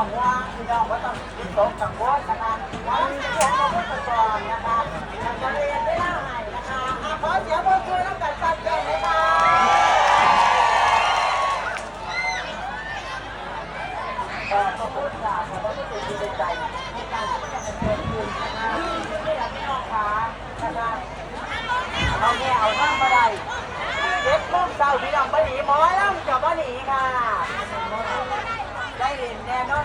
ต้องห่วงพี่น้องว่าต้องคิดตกกังวลนะคะว่าที่เรียนมาเพื่อก่อนนะคะจะเรียนได้เท่าไหนนะคะอะขอเสียงปรบมือแล้วกันชัดเจนเลยค่ะขอบคุณค่ะขอบคุณที่เป็นใจในการที่จะเป็นคนดีนะคะไม่อยากให้น้องขานะคะเอาแง่เอาท่ามาได้เจ็ดโมงเช้าพี่น้องบ่หนีหมอลำกับบ่หนีค่ะ ได้เห็นแน่นอน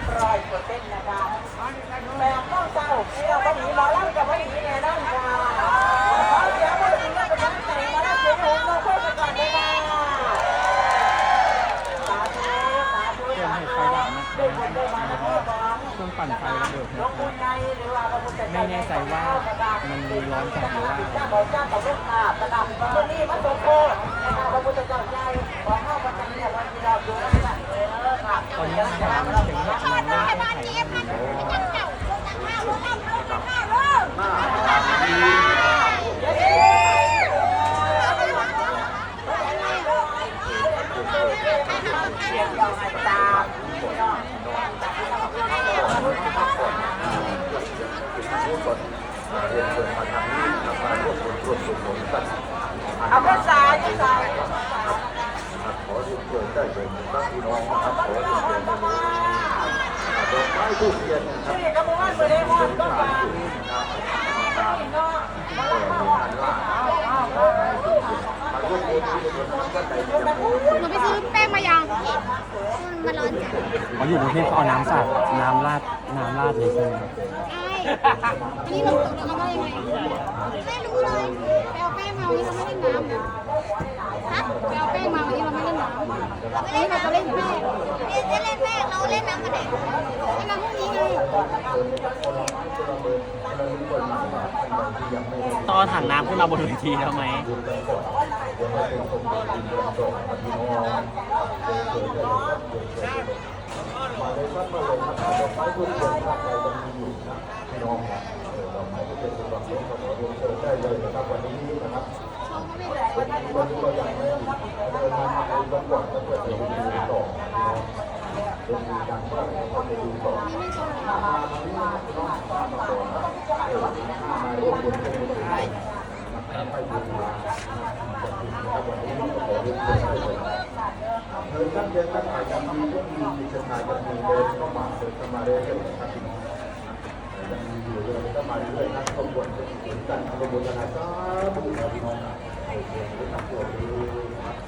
เปอร์เซ็นต์นะคะแปดโมงเช้าพี่น้องบ่หนีหมอลำกับบ่หนีแน่นอนค่ะขอเสียงบ่หนีและกำลังใจมาแล้วเสียงหงเราคุยกันก่อนเลยค่ะสาธุสาธุสาธุได้ผลได้มาแล้วก็เครื่องปั่นไฟระเบิดนะครัไม่แน่ใจว่ามันร้อนจัดหรือว่าเจ้าบอกเจ้ากับลูกหาบระดับวันนี้มาสมโภชนะครับพระพุทธเจ้าใหญ่ขอเข้าประจำเนี่ยวันที่เราดูแลกันเออค่ะตอน เอาภาษาภาษาครับขอเรียนเชิญได้เลยนะครับพี่น้องนะครับขอเรียนเชิญได้เลยอ่าดอกไม้ทูบเทียนนะครับ ที่กระบวนเมื่อได้ห้องก็มา มาร่วมบุญที่กุศลกันได้เลยนะครับ หนูไปซื้อแป้งมายังมัน ร้อนจัดเขาอยู่กรุงเทพเขาเอาน้ำสาดน้ำราดน้ำราดเลยใช่ไหมครับใช่อันนี้เราเราเอามายังไงไม่รู้เลยไปเอาแป้งมาวันนี้เราไม่เล่นน้ำนะฮะไปเอาแป้งมาวันนี้เราไม่เล่นน้ำวันนี้เราจะเล่นแป้ง ต้องเอาถังน้ำขึ้นมาบนเวทีทำไม ก็ขอเรียนเชิญเลยเชิญท่านเดินท่านถ่ายกันดีก็มีมีจะถ่ายกันดีเดินเข้ามาเดินเข้ามาเรื่อยๆนะครับยังมีอยู่เรื่อยก็มาเรื่อยๆนะขบวนเป็นกันขบวนกันนะสาธุครับพี่น้องครับโอเคครับ